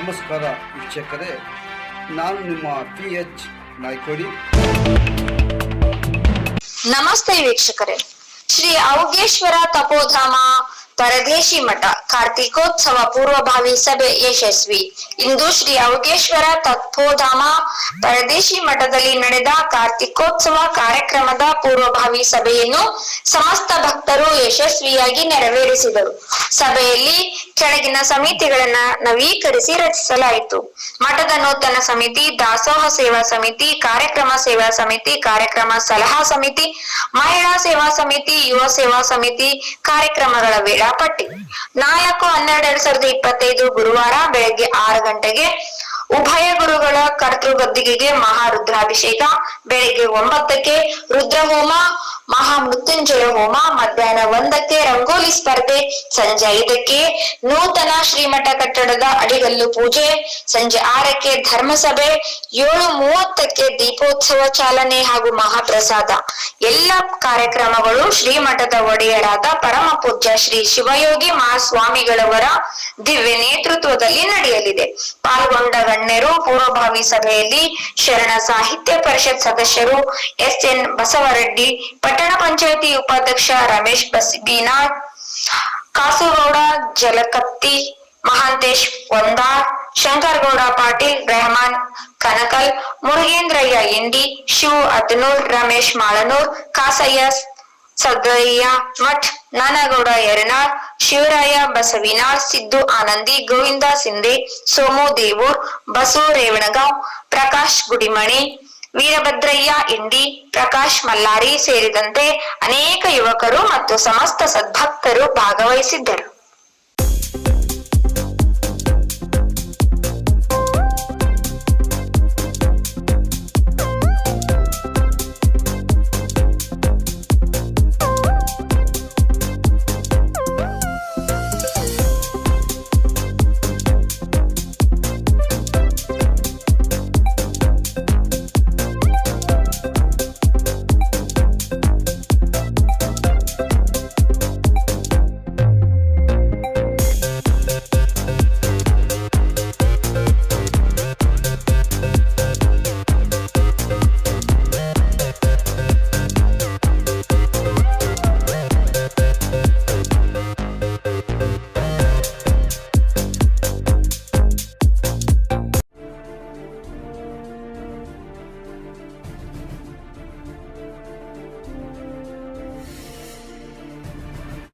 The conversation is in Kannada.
ನಮಸ್ಕಾರ ವೀಕ್ಷಕರೇ ನಾನು ನಿಮ್ಮ ಪಿ ಎಚ್ ನಾಯ್ಕೋಡಿ. ನಮಸ್ತೆ ವೀಕ್ಷಕರೇ ಶ್ರೀ ಔಗೇಶ್ವರ ತಪೋಧಾಮ ಪರದೇಶಿ ಮಠ, ಕಾರ್ತಿಕೋತ್ಸವ ಪೂರ್ವಭಾವಿ ಸಭೆ ಯಶಸ್ವಿ. ಇಂದು ಶ್ರೀ ಅವಗೇಶ್ವರ ತತ್ಪೋಧಾಮ ಪರದೇಶಿ ಮಠದಲ್ಲಿ ನಡೆದ ಕಾರ್ತಿಕೋತ್ಸವ ಕಾರ್ಯಕ್ರಮದ ಪೂರ್ವಭಾವಿ ಸಭೆಯನ್ನು ಸಮಸ್ತ ಭಕ್ತರು ಯಶಸ್ವಿಯಾಗಿ ನೆರವೇರಿಸಿದರು. ಸಭೆಯಲ್ಲಿ ಕೆಳಗಿನ ಸಮಿತಿಗಳನ್ನ ನವೀಕರಿಸಿ ರಚಿಸಲಾಯಿತು. ಮಠದ ನೂತನ ಸಮಿತಿ, ದಾಸೋಹ ಸೇವಾ ಸಮಿತಿ, ಕಾರ್ಯಕ್ರಮ ಸೇವಾ ಸಮಿತಿ, ಕಾರ್ಯಕ್ರಮ ಸಲಹಾ ಸಮಿತಿ, ಮಹಿಳಾ ಸೇವಾ ಸಮಿತಿ, ಯುವ ಸೇವಾ ಸಮಿತಿ, ಕಾರ್ಯಕ್ರಮಗಳ ವೇಳಾಪಟ್ಟಿ ನಾಲ್ಕು ಹನ್ನೆರಡು ಎರಡ್ ಸಾವಿರದ ಇಪ್ಪತ್ತೈದು ಗುರುವಾರ ಬೆಳಗ್ಗೆ ಆರು ಗಂಟೆಗೆ ಉಭಯ ಗುರುಗಳ ಕರ್ತೃ ಗದ್ದಿಗೆಗೆ ಮಹಾ ರುದ್ರಾಭಿಷೇಕ ಬೆಳಗ್ಗೆ ಒಂಬತ್ತಕ್ಕೆ ರುದ್ರಹೋಮ ಮಹಾಮೃತ್ಯುಂಜಯ ಹೋಮ, ಮಧ್ಯಾಹ್ನ ಒಂದಕ್ಕೆ ರಂಗೋಲಿ ಸ್ಪರ್ಧೆ, ಸಂಜೆ ಐದಕ್ಕೆ ನೂತನ ಶ್ರೀಮಠ ಕಟ್ಟಡದ ಅಡಿಗಲ್ಲು ಪೂಜೆ, ಸಂಜೆ ಆರಕ್ಕೆ ಧರ್ಮಸಭೆ, ಏಳು ಮೂವತ್ತಕ್ಕೆ ದೀಪೋತ್ಸವ ಚಾಲನೆ ಹಾಗೂ ಮಹಾಪ್ರಸಾದ. ಎಲ್ಲ ಕಾರ್ಯಕ್ರಮಗಳು ಶ್ರೀಮಠದ ಒಡೆಯರಾದ ಪರಮ ಪೂಜ್ಯ ಶ್ರೀ ಶಿವಯೋಗಿ ಮಹಾಸ್ವಾಮಿಗಳವರ ದಿವ್ಯ ನೇತೃತ್ವದಲ್ಲಿ ನಡೆಯಲಿದೆ. ಪಾಲ್ಗೊಂಡ ಗಣ್ಯರು, ಪೂರ್ವಭಾವಿ ಸಭೆಯಲ್ಲಿ ಶರಣ ಸಾಹಿತ್ಯ ಪರಿಷತ್ ಸದಸ್ಯರು, ಎಸ್ ಎನ್ ಬಸವರೆಡ್ಡಿ ಪಟ್ಟಣ ಪಂಚಾಯತಿ ಉಪಾಧ್ಯಕ್ಷ ರಮೇಶ್ ಬಸ್ ಬೀನಾಳ್ ಕಾಸುಗೌಡ ಜಲಕತ್ತಿ, ಮಹಾಂತೇಶ್ ಒಂದಾರ್ ಶಂಕರಗೌಡ ಪಾಟೀಲ್, ರೆಹಮಾನ್ ಕನಕಲ್, ಮುರುಗೇಂದ್ರಯ್ಯ ಇಂಡಿ ಶಿವು ಅತನೂರ್ ರಮೇಶ್ ಮಾಳನೂರ್, ಕಾಸಯ್ಯ ಸದಯ್ಯ ಮಠ್, ನಾನಗೌಡ ಯರನಾಳ್, ಶಿವರಾಯ ಬಸವಿನಾಳ್, ಸಿದ್ದು ಆನಂದಿ, ಗೋವಿಂದ ಸಿಂಧೆ, ಸೋಮು ದೇವೂರ್ ಬಸು ರೇವಣಗಾಂವ್, ಪ್ರಕಾಶ್ ಗುಡಿಮಣಿ ವೀರಭದ್ರಯ್ಯ ಇಂಡಿ ಪ್ರಕಾಶ್ ಮಲ್ಲಾರಿ ಸೇರಿದಂತೆ ಅನೇಕ ಯುವಕರು ಮತ್ತು ಸಮಸ್ತ ಸದ್ಭಕ್ತರು ಭಾಗವಹಿಸಿದ್ದರು.